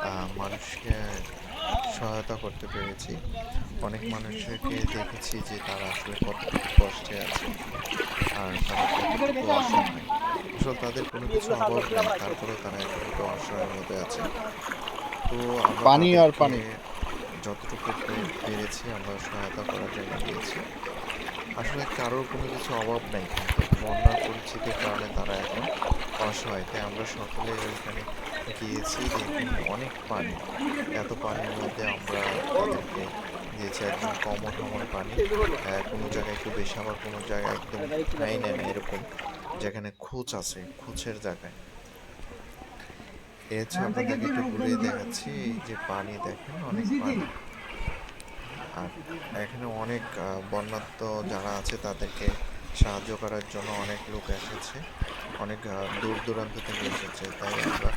আহ, মানুষকে সহায়তা করতে পেরেছি। অনেক মানুষকে দেখেছি যে তারা আসলে কতটুকু কষ্টে আছে আর তারা কতটুকু অসহায়। আসলে তাদের কোনো কিছু অভাব নেই তারপরে তারা এতটুকু অসহায়ের মধ্যে আছে। তো পানি আর পানি। যতটুকু পেরেছি আমরা সহায়তা করার জন্য দিয়েছি। আসলে কারোর কোনো কিছু অভাব নেই বন্যার পরিস্থিতির কারণে তারা এখন অসহায় তাই আমরা সকলে ওইখানে গিয়েছি অনেক পানি। এত পানির মধ্যে আমরা তাদেরকে দিয়েছি একদম কম ঠমর পানি। কোনো জায়গায় একটু বেশি আবার কোনো জায়গায় একদম নাই নেই না এরকম যেখানে খোঁজ আছে খোঁজের জায়গায়। এছাড়া আপনাদেরকে একটু ঘুরিয়ে দেখাচ্ছি যে পানি দেখেন অনেক পানি। আর এখানে অনেক বন্যাত্ম যারা আছে তাদেরকে সাহায্য করার জন্য অনেক লোক এসেছে। অনেক দূর দূরান্ত থেকে এসেছে। তাই আমরা